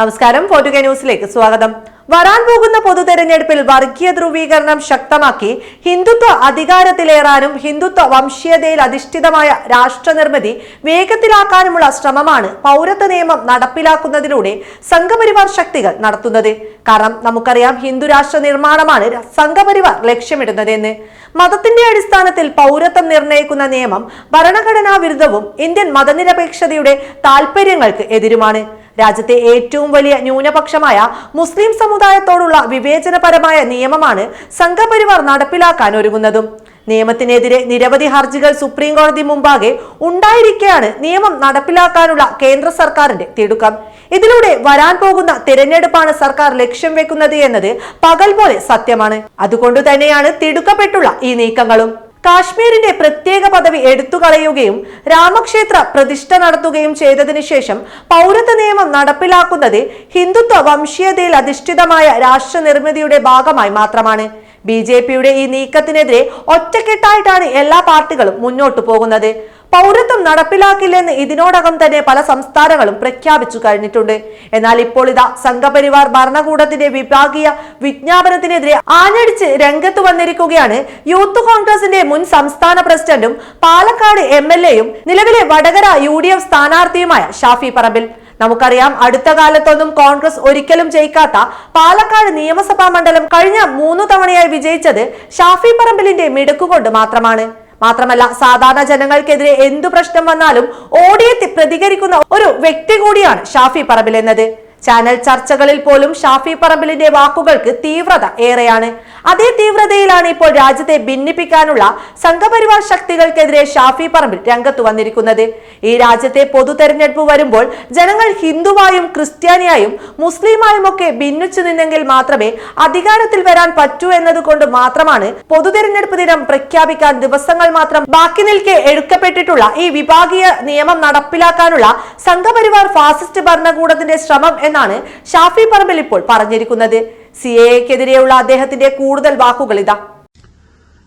നമസ്കാരം. ഫോർട്ടുഗ ന്യൂസിലേക്ക് സ്വാഗതം. വരാൻ പോകുന്ന പൊതു തെരഞ്ഞെടുപ്പിൽ വർഗീയ ധ്രുവീകരണം ശക്തമാക്കി ഹിന്ദുത്വ അധികാരത്തിലേറാനും ഹിന്ദുത്വ വംശീയതയിൽ അധിഷ്ഠിതമായ രാഷ്ട്രനിർമ്മിതി വേഗത്തിലാക്കാനുമുള്ള ശ്രമമാണ് പൗരത്വ നിയമം നടപ്പിലാക്കുന്നതിലൂടെ സംഘപരിവാർ ശക്തികൾ നടത്തുന്നത്. കാരണം നമുക്കറിയാം ഹിന്ദു രാഷ്ട്ര നിർമ്മാണമാണ് സംഘപരിവാർ ലക്ഷ്യമിടുന്നതെന്ന്. മതത്തിന്റെ അടിസ്ഥാനത്തിൽ പൗരത്വം നിർണയിക്കുന്ന നിയമം ഭരണഘടനാ വിരുദ്ധവും ഇന്ത്യൻ മതനിരപേക്ഷതയുടെ താൽപര്യങ്ങൾക്ക് എതിരുമാണ്. രാജ്യത്തെ ഏറ്റവും വലിയ ന്യൂനപക്ഷമായ മുസ്ലിം സമുദായത്തോടുള്ള വിവേചനപരമായ നിയമമാണ് സംഘപരിവാർ നടപ്പിലാക്കാൻ ഒരുങ്ങുന്നതും. നിയമത്തിനെതിരെ നിരവധി ഹർജികൾ സുപ്രീം കോടതി മുമ്പാകെ ഉണ്ടായിരിക്കെയാണ് നിയമം നടപ്പിലാക്കാനുള്ള കേന്ദ്ര സർക്കാരിന്റെ തിടുക്കം. ഇതിലൂടെ വരാൻ പോകുന്ന തിരഞ്ഞെടുപ്പാണ് സർക്കാർ ലക്ഷ്യം വെക്കുന്നത് എന്നത് പകൽ പോലെ സത്യമാണ്. അതുകൊണ്ട് തന്നെയാണ് തിടുക്കപ്പെട്ടുള്ള ഈ നീക്കങ്ങളും. കാശ്മീരിന്റെ പ്രത്യേക പദവി എടുത്തുകളയുകയും രാമക്ഷേത്ര പ്രതിഷ്ഠ നടത്തുകയും ചെയ്തതിനു ശേഷം പൗരത്വ നിയമം നടപ്പിലാക്കുന്നത് ഹിന്ദുത്വ വംശീയതയിൽ അധിഷ്ഠിതമായ രാഷ്ട്ര നിർമ്മിതിയുടെ ഭാഗമായി മാത്രമാണ്. ബി ജെ പിയുടെ ഈ നീക്കത്തിനെതിരെ ഒറ്റക്കെട്ടായിട്ടാണ് എല്ലാ പാർട്ടികളും മുന്നോട്ടു പോകുന്നത്. പൗരത്വം നടപ്പിലാക്കില്ലെന്ന് ഇതിനോടകം തന്നെ പല സംസ്ഥാനങ്ങളും പ്രഖ്യാപിച്ചു കഴിഞ്ഞിട്ടുണ്ട്. എന്നാൽ ഇപ്പോൾ ഇതാ സംഘപരിവാർ ഭരണകൂടത്തിന്റെ വിഭാഗീയ വിജ്ഞാപനത്തിനെതിരെ ആഞ്ഞടിച്ച് രംഗത്ത് വന്നിരിക്കുകയാണ്. യൂത്ത് കോൺഗ്രസിന്റെ മുൻ സംസ്ഥാന പ്രസിഡന്റും പാലക്കാട് എം എൽ എയും നിലവിലെ വടകര യു ഡി എഫ് സ്ഥാനാർത്ഥിയുമായ ഷാഫി പറമ്പിൽ. നമുക്കറിയാം അടുത്ത കാലത്തൊന്നും കോൺഗ്രസ് ഒരിക്കലും ജയിക്കാത്ത പാലക്കാട് നിയമസഭാ മണ്ഡലം കഴിഞ്ഞ മൂന്നു തവണയായി വിജയിച്ചത് ഷാഫി പറമ്പിലിന്റെ മിടുക്കുകൊണ്ട് മാത്രമാണ്. മാത്രമല്ല സാധാരണ ജനങ്ങൾക്കെതിരെ എന്തു പ്രശ്നം വന്നാലും ഓടിയെത്തി പ്രതികരിക്കുന്ന ഒരു വ്യക്തി കൂടിയാണ് ഷാഫി പറമ്പിൽ എന്നത്. ചാനൽ ചർച്ചകളിൽ പോലും ഷാഫി പറമ്പിലിന്റെ വാക്കുകൾക്ക് തീവ്രത ഏറെയാണ്. അതേ തീവ്രതയിലാണ് ഇപ്പോൾ രാജ്യത്തെ ഭിന്നിപ്പിക്കാനുള്ള സംഘപരിവാർ ശക്തികൾക്കെതിരെ ഷാഫി പറമ്പിൽ രംഗത്ത് വന്നിരിക്കുന്നത്. ഈ രാജ്യത്തെ പൊതു തെരഞ്ഞെടുപ്പ് വരുമ്പോൾ ജനങ്ങൾ ഹിന്ദുവായും ക്രിസ്ത്യാനിയായും മുസ്ലിമായും ഒക്കെ ഭിന്നിച്ചു നിന്നെങ്കിൽ മാത്രമേ അധികാരത്തിൽ വരാൻ പറ്റൂ എന്നതുകൊണ്ട് മാത്രമാണ് പൊതു തെരഞ്ഞെടുപ്പ് ദിനം പ്രഖ്യാപിക്കാൻ ദിവസങ്ങൾ മാത്രം ബാക്കി നിൽക്കെ എടുക്കപ്പെട്ടിട്ടുള്ള ഈ വിഭാഗീയ നിയമം നടപ്പിലാക്കാനുള്ള സംഘപരിവാർ ഫാസിസ്റ്റ് ഭരണകൂടത്തിന്റെ ശ്രമം എന്നാണ് ഷാഫി പറമ്പിൽ ഇപ്പോൾ പറഞ്ഞിരിക്കുന്നത്. സി എക്കെതിരെയുള്ള അദ്ദേഹത്തിന്റെ കൂടുതൽ വാക്കുകൾ ഇതാ.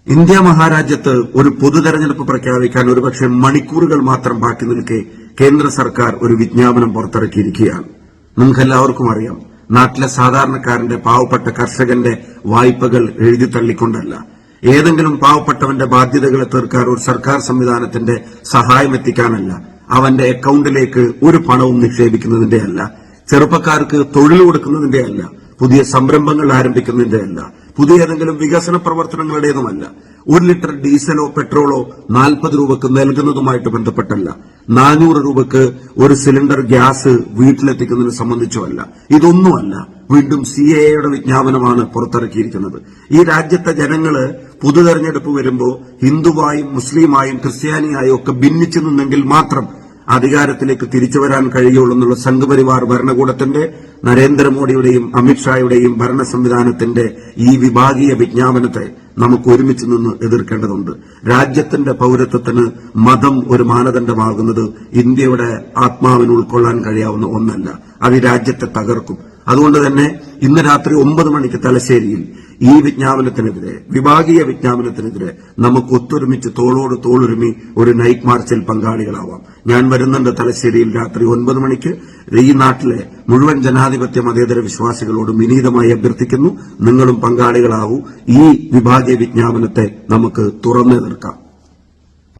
ഇന്ത്യ മഹാരാജ്യത്ത് ഒരു പൊതു തെരഞ്ഞെടുപ്പ് പ്രഖ്യാപിക്കാൻ ഒരുപക്ഷെ മണിക്കൂറുകൾ മാത്രം ബാക്കി നിൽക്കെ കേന്ദ്ര സർക്കാർ ഒരു വിജ്ഞാപനം പുറത്തിറക്കിയിരിക്കുകയാണ്. നമുക്കെല്ലാവർക്കും അറിയാം നാട്ടിലെ സാധാരണക്കാരന്റെ പാവപ്പെട്ട കർഷകന്റെ വായ്പകൾ എഴുതി തള്ളിക്കൊണ്ടല്ല. ഏതെങ്കിലും പാവപ്പെട്ടവന്റെ ബാധ്യതകളെ തീർക്കാൻ ഒരു സർക്കാർ സംവിധാനത്തിന്റെ സഹായം എത്തിക്കാനല്ല അവന്റെ അക്കൌണ്ടിലേക്ക് ഒരു പണവും നിക്ഷേപിക്കുന്നതിന്റെ അല്ല. ചെറുപ്പക്കാർക്ക് തൊഴിൽ കൊടുക്കുന്നതിന്റെ അല്ല പുതിയ സംരംഭങ്ങൾ ആരംഭിക്കുന്നതിന്റെ അല്ല പുതിയ ഏതെങ്കിലും വികസന പ്രവർത്തനങ്ങളുടേതുമല്ല. ഒരു ലിറ്റർ ഡീസലോ പെട്രോളോ നാൽപ്പത് രൂപക്ക് നൽകുന്നതുമായിട്ട് ബന്ധപ്പെട്ടല്ല. നാനൂറ് രൂപക്ക് ഒരു സിലിണ്ടർ ഗ്യാസ് വീട്ടിലെത്തിക്കുന്നതിനെ സംബന്ധിച്ചുമല്ല. ഇതൊന്നുമല്ല. വീണ്ടും സി എയുടെ വിജ്ഞാപനമാണ് പുറത്തിറക്കിയിരിക്കുന്നത്. ഈ രാജ്യത്തെ ജനങ്ങൾ പൊതു തെരഞ്ഞെടുപ്പ് വരുമ്പോൾ ഹിന്ദുവായും മുസ്ലിമായും ക്രിസ്ത്യാനിയായും ഒക്കെ ഭിന്നിച്ചു നിന്നെങ്കിൽ മാത്രം അധികാരത്തിലേക്ക് തിരിച്ചു വരാൻ കഴിയുള്ളൂ എന്നുള്ള സംഘപരിവാർ ഭരണകൂടത്തിന്റെ നരേന്ദ്രമോദിയുടെയും അമിത്ഷായുടെയും ഭരണ സംവിധാനത്തിന്റെ ഈ വിഭാഗീയ വിജ്ഞാപനത്തെ നമുക്ക് ഒരുമിച്ച് നിന്ന് എതിർക്കേണ്ടതുണ്ട്. രാജ്യത്തിന്റെ പൌരത്വത്തിന് മതം ഒരു മാനദണ്ഡമാകുന്നത് ഇന്ത്യയുടെ ആത്മാവിന് ഉൾക്കൊള്ളാൻ കഴിയാവുന്ന ഒന്നല്ല. അത് രാജ്യത്തെ തകർക്കും. അതുകൊണ്ട് തന്നെ ഇന്ന് രാത്രി ഒമ്പത് മണിക്ക് തലശ്ശേരിയിൽ ഈ വിജ്ഞാപനത്തിനെതിരെ വിഭാഗീയ വിജ്ഞാപനത്തിനെതിരെ നമുക്ക് ഒത്തൊരുമിച്ച് തോളോട് തോളൊരുമി ഒരു നൈറ്റ് മാർച്ചിൽ പങ്കാളികളാവാം. ഞാൻ വരുന്നുണ്ട് തലശ്ശേരിയിൽ രാത്രി ഒൻപത് മണിക്ക്. ഈ നാട്ടിലെ മുഴുവൻ ജനാധിപത്യ മതേതര വിശ്വാസികളോട് വിനീതമായി അഭ്യർത്ഥിക്കുന്നു. നിങ്ങളും പങ്കാളികളാവൂ. ഈ വിഭാഗീയ വിജ്ഞാപനത്തെ നമുക്ക് തുറന്നു തീർക്കാം.